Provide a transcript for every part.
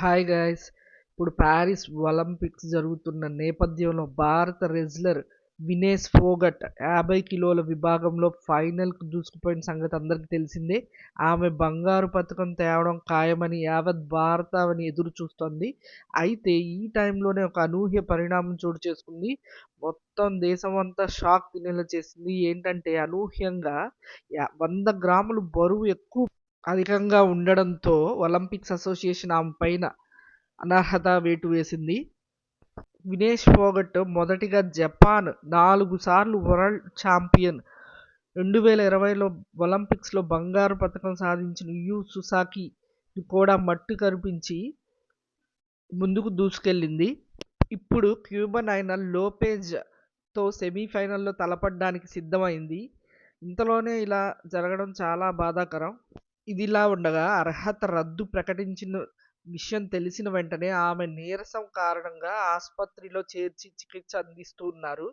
Hi guys ఇప్పుడు Paris Olympics జరుగుతున్న నేపథ్యంలో భారత రెజ్లర్ వినేష్ ఫోగట్ యాభై కిలోల విభాగంలో ఫైనల్కు దూసుకుపోయిన సంగతి అందరికీ తెలిసిందే. ఆమె బంగారు పథకం తేవడం ఖాయమని యావత్ భారతావని ఎదురు చూస్తోంది. అయితే ఈ టైంలోనే ఒక అనూహ్య పరిణామం చోటు చేసుకుంది. మొత్తం దేశం అంతా షాక్ తినేలా చేసింది. ఏంటంటే అనూహ్యంగా వంద గ్రాములు బరువు ఎక్కువ అధికంగా ఉండడంతో ఒలింపిక్స్ అసోసియేషన్ ఆమె పైన అనర్హత వేటు వేసింది. వినేష్ ఫోగట్ మొదటిగా జపాన్ నాలుగు సార్లు వరల్డ్ ఛాంపియన్. రెండు వేల ఇరవైలో ఒలింపిక్స్లో బంగారు పథకం సాధించిన యు సుసాకి కూడా మట్టు కరిపించి ముందుకు దూసుకెళ్ళింది. ఇప్పుడు క్యూబన్ అయిన లోపేజ్తో సెమీఫైనల్లో తలపడడానికి సిద్ధమైంది. ఇంతలోనే ఇలా జరగడం చాలా బాధాకరం. ఇదిలా ఉండగా అర్హత రద్దు ప్రకటించిన విషయం తెలిసిన వెంటనే ఆమె నీరసం కారణంగా ఆసుపత్రిలో చేర్చి చికిత్స అందిస్తున్నారు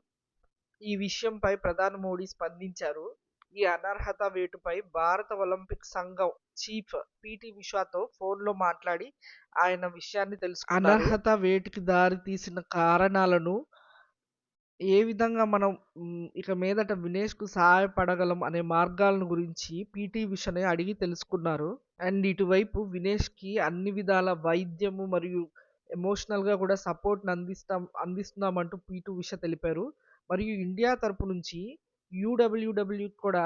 ఈ విషయంపై ప్రధాని మోడీ స్పందించారు. ఈ అనర్హత వేటుపై భారత ఒలింపిక్ సంఘం చీఫ్ పిటి ఉషాతో ఫోన్లో మాట్లాడి ఆయన విషయాన్ని తెలుసు అనర్హత వేటుకి దారి తీసిన కారణాలను ఏ విధంగా మనం ఇక మీదట వినేష్కు సహాయపడగలం అనే మార్గాలను గురించి పీటీ ఉషని అడిగి తెలుసుకున్నారు. అండ్ ఇటువైపు వినేష్కి అన్ని విధాల వైద్యము మరియు ఎమోషనల్గా కూడా సపోర్ట్ని అందిస్తాం అందిస్తున్నామంటూ పీటీ ఉష తెలిపారు. మరియు ఇండియా తరపు నుంచి యూడబ్ల్యూడబ్ల్యూ కూడా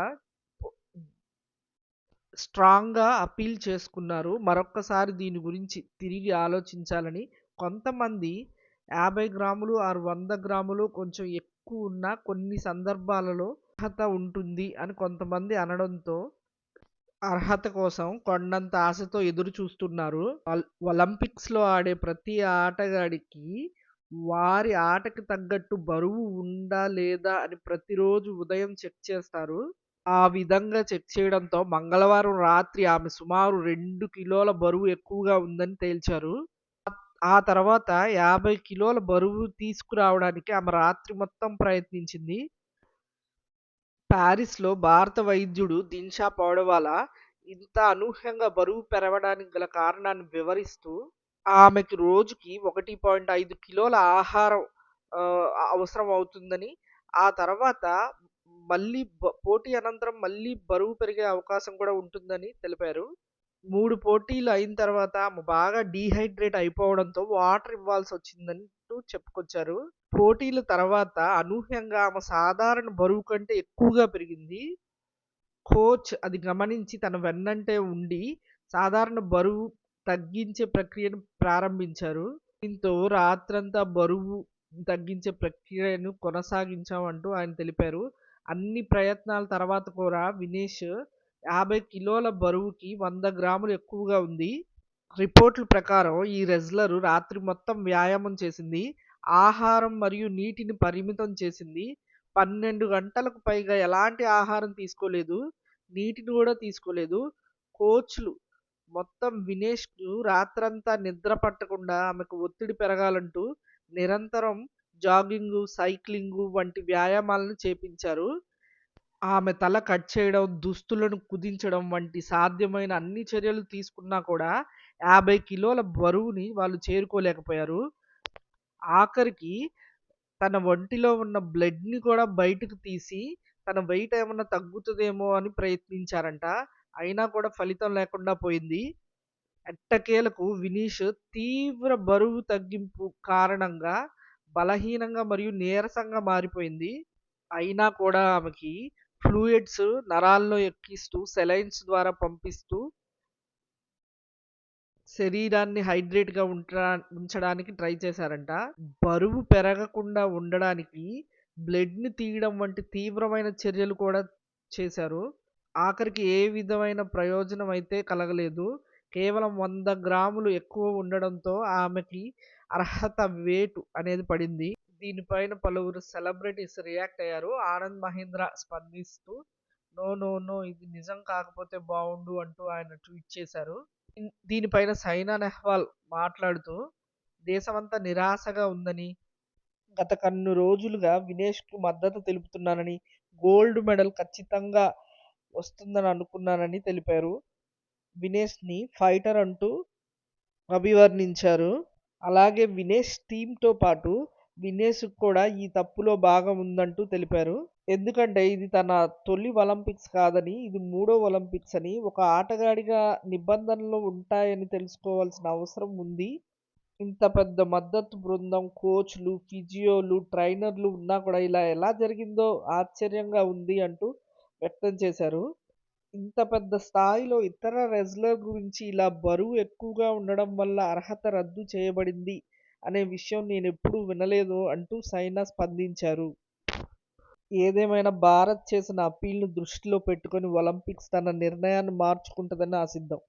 స్ట్రాంగ్గా అపీల్ చేసుకున్నారు. మరొక్కసారి దీని గురించి తిరిగి ఆలోచించాలని కొంతమంది యాభై గ్రాములు ఆరు వంద గ్రాములు కొంచెం ఎక్కువ ఉన్న కొన్ని సందర్భాలలో అర్హత ఉంటుంది అని కొంతమంది అనడంతో అర్హత కోసం కొండంత ఆశతో ఎదురు చూస్తున్నారు. ఒలింపిక్స్లో ఆడే ప్రతి ఆటగాడికి వారి ఆటకి తగ్గట్టు బరువు ఉందా లేదా అని ప్రతిరోజు ఉదయం చెక్ చేస్తారు. ఆ విధంగా చెక్ చేయడంతో మంగళవారం రాత్రి ఆమె సుమారు రెండు కిలోల బరువు ఎక్కువగా ఉందని తేల్చారు. ఆ తర్వాత యాభై కిలోల బరువు తీసుకురావడానికి ఆమె రాత్రి మొత్తం ప్రయత్నించింది. ప్యారిస్లో భారత వైద్యుడు దిన్షా పౌడవాలా ఇంత అనూహ్యంగా బరువు పెరగడానికి గల కారణాన్ని వివరిస్తూ ఆమెకి రోజుకి ఒకటి పాయింట్ ఐదు కిలోల ఆహారం అవసరం అవుతుందని ఆ తర్వాత మళ్ళీ బ- పోటీ అనంతరం మళ్ళీ బరువు పెరిగే అవకాశం కూడా ఉంటుందని తెలిపారు. మూడు పోటీలు అయిన తర్వాత ఆమె బాగా డీహైడ్రేట్ అయిపోవడంతో వాటర్ ఇవ్వాల్సి వచ్చిందంటూ చెప్పుకొచ్చారు. పోటీల తర్వాత అనూహ్యంగా ఆమె సాధారణ బరువు కంటే ఎక్కువగా పెరిగింది. కోచ్ అది గమనించి తన వెన్నంటే ఉండి సాధారణ బరువు తగ్గించే ప్రక్రియను ప్రారంభించారు. దీంతో రాత్రంతా బరువు తగ్గించే ప్రక్రియను కొనసాగించామంటూ ఆయన తెలిపారు. అన్ని ప్రయత్నాల తర్వాత కూడా వినేష్ యాభై కిలోల బరువుకి వంద గ్రాములు ఎక్కువగా ఉంది. రిపోర్ట్ల ప్రకారం ఈ రెజ్లరు రాత్రి మొత్తం వ్యాయామం చేసింది. ఆహారం మరియు నీటిని పరిమితం చేసింది. పన్నెండు గంటలకు పైగా ఎలాంటి ఆహారం తీసుకోలేదు. నీటిని కూడా తీసుకోలేదు. కోచ్లు మొత్తం వినేష్కు రాత్రంతా నిద్ర పట్టకుండా ఆమెకు ఒత్తిడి పెరగాలంటూ నిరంతరం జాగింగ్ సైక్లింగ్ వంటి వ్యాయామాలను చేపించారు. ఆమె తల కట్ చేయడం దుస్తులను కుదించడం వంటి సాధ్యమైన అన్ని చర్యలు తీసుకున్నా కూడా యాభై కిలోల బరువుని వాళ్ళు చేరుకోలేకపోయారు. ఆఖరికి తన ఒంటిలో ఉన్న బ్లడ్ని కూడా బయటకు తీసి తన వెయిట్ ఏమన్నా తగ్గుతుందేమో అని ప్రయత్నించారంట. అయినా కూడా ఫలితం లేకుండా పోయింది. ఎట్టకేలకు వినీష్ తీవ్ర బరువు తగ్గింపు కారణంగా బలహీనంగా మరియు నీరసంగా మారిపోయింది. అయినా కూడా ఆమెకి ఫ్లూయిడ్స్ నరాల్లో ఎక్కిస్తూ సెలైన్స్ ద్వారా పంపిస్తూ శరీరాన్ని హైడ్రేట్గా ఉంచడా ఉంచడానికి ట్రై చేశారంట. బరువు పెరగకుండా ఉండడానికి బ్లడ్ని తీయడం వంటి తీవ్రమైన చర్యలు కూడా చేశారు. ఆఖరికి ఏ విధమైన ప్రయోజనం అయితే కలగలేదు. కేవలం వంద గ్రాములు ఎక్కువ ఉండడంతో ఆమెకి అర్హత వేటు అనేది పడింది. దీనిపైన పలువురు సెలబ్రిటీస్ రియాక్ట్ అయ్యారు. ఆనంద్ మహేంద్ర స్పందిస్తూ నో నో నో ఇది నిజం కాకపోతే బాగుండు అంటూ ఆయన ట్వీట్ చేశారు. దీనిపైన సైనా నెహ్వాల్ మాట్లాడుతూ దేశమంతా నిరాశగా ఉందని గత కన్ను రోజులుగా వినేష్కు మద్దతు తెలుపుతున్నానని గోల్డ్ మెడల్ ఖచ్చితంగా వస్తుందని అనుకున్నానని తెలిపారు. వినేష్ని ఫైటర్ అంటూ అభివర్ణించారు. అలాగే వినేష్ టీమ్‌తో పాటు వినేష్ కూడా ఈ తప్పులో భాగం ఉందంటూ తెలిపారు. ఎందుకంటే ఇది తన తొలి ఒలింపిక్స్ కాదని ఇది మూడో ఒలింపిక్స్ అని ఒక ఆటగాడిగా నిబంధనలు ఉంటాయని తెలుసుకోవాల్సిన అవసరం ఉంది. ఇంత పెద్ద మద్దతు బృందం, కోచ్‌లు, ఫిజియోలు, ట్రైనర్లు ఉన్నా కూడా ఇలా ఎలా జరిగిందో ఆశ్చర్యంగా ఉంది అంటూ వ్యక్తం చేశారు. ఇంత పెద్ద స్థాయిలో ఇతర రెజ్లర్ గురించి ఇలా బరువు ఎక్కువగా ఉండడం వల్ల అర్హత రద్దు చేయబడింది అనే విషయం నేనెప్పుడూ వినలేదు అంటూ సైనా స్పందించారు. ఏదేమైనా భారత్ చేసిన అప్పీల్‌ను దృష్టిలో పెట్టుకొని ఒలింపిక్స్ తన నిర్ణయాన్ని మార్చుకుంటుందని ఆశిద్దాం.